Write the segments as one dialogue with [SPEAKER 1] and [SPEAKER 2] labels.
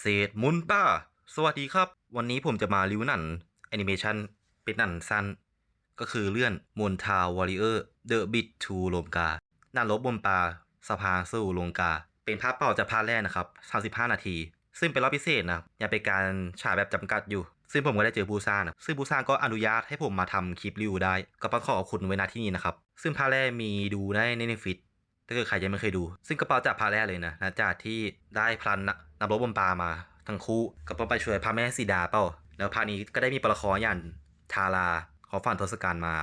[SPEAKER 1] เศษมุนป้า สวัสดีครับ วันนี้ผมจะมารีวิวหนังแอนิเมชันเป็นหนังสั้น ก็คือเลื่อนมนทาวอริเออร์เดอะบิททูโลมกาหน้ารบบนปลาสภาสู่โลงกา เป็นภาพเป่าจากภาคแรกนะครับ35 นาที ซึ่งเป็นรอบพิเศษนะยังเป็นการฉายแบบจำกัดอยู่ ซึ่งผมก็ได้เจอผู้สร้านะซึ่งผู้สร้างก็อนุญาตให้ผมมาทำคลิปรีวิวได้ ก็ต้องขอขอบคุณไว้ณที่นี้นะครับ ซึ่งภาคแรกมีดูได้ในเน็ตฟิต ถ้าเกิดใครยังไม่เคยดู ซึ่งกระเป๋าจากพาแรกเลยนะนะจากที่ได้พลันนำรบบนปลามาทั้งคู่ก็ต้องไปช่วยพระแม่สีดาเปล่า แล้วพานี้ก็ได้มีปละครอย่างทาราขอฝันทศกัณฐ์มา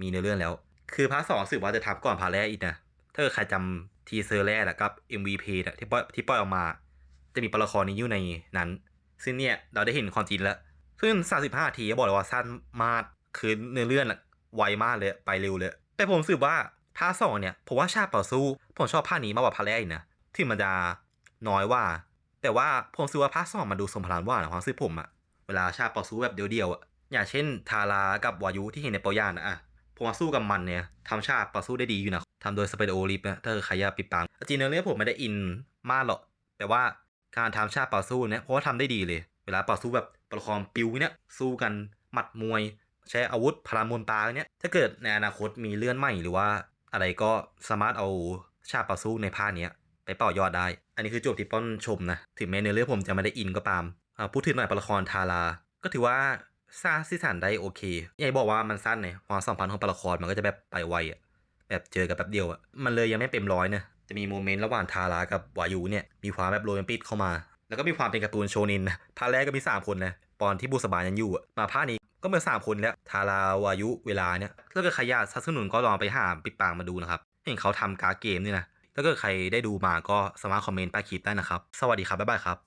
[SPEAKER 1] มีในเรื่องแล้ว คือพาร์ทสองสืบว่าจะทับก่อนพาแรกอีกนะถ้าเกิดใครจำทีเซอร์แรกอะกับ MVP อะที่ปล่อยที่ปล่อยออกมา จะมีปละครนี้อยู่ในนั้น ซึ่งเนี่ยเราได้เห็นความจริงแล้วซึ่ง35ทีบอกเลยว่าสั้นมากคือเนื้อเรื่องอะไวมากเลยไปเร็วเลย แต่ผมรู้สึกว่า ภาคสองเนี่ยผมว่าฉากต่อสู้ผมชอบภาคนี้มากกว่าภาคแรกอีกนะที่มันจะน้อยว่า แต่ว่าผมรู้สึกว่าภาคสองมันดูสมพลังว่านะความรู้สึกผมอะเวลาฉากต่อสู้แบบเดียวๆอะอย่างเช่น ทารากับวายุที่เห็นในปรยานนะอะผมว่าสู้กับมันเนี่ยทำฉากต่อสู้ได้ดีอยู่นะทำโดยสเปโดลิปนะถ้าเกิดใครอยากปิดปังจริงๆเนื้อเรื่องผมไม่ได้อินมากหรอกแต่ว่าการทำฉากต่อสู้เนี่ยเพราะว่าทำได้ดีเลย เวลาต่อสู้แบบประคองปิวเนี่ยสู้กันหมัดมวย ใช้อาวุธพลามนตาเนี่ยถ้าเกิดในอนาคตมีเลื่อนใหม่หรือว่า อะไรก็สามารถเอาฉากต่อสู้ในภาคเนี้ยไปต่อยอดได้ อันนี้คือจบที่ป้อนชมนะ ถึงแม้เนื้อเรื่องผมจะไม่ได้อินก็ตาม พูดถึงหน่อยละครทารา ก็ถือว่าสร้างสีสันได้โอเคอย่าให้บอกว่ามันสั้นเนี่ยความสัมพันธ์ของละครมันก็จะแบบไปไวอะแบบเจอกันแป๊บเดียวอะมันเลยยังไม่เต็มร้อยเนี่ยจะมีโมเมนต์ระหว่างทารากับวายุเนี่ยมีความแบบโรแมนติกเข้ามา แล้วก็มีความเป็นการ์ตูนโชนินนะภาคแรกก็มี 3 คนนะปอนที่บุษบายังอยู่อะมาภาคนี้ ก็เหมือนสามคนแล้วทาราวายุเวลาเนี่ยถ้าเกิดใครอยากสนับสนุนก็ลองไปหาปิดปางมาดูนะครับเห็นเขาทำการ์ดเกมนี่นะถ้าเกิดใครได้ดูมาก็สามารถคอมเมนต์ใต้คลิปได้นะครับ สวัสดีครับ บ๊ายบายครับ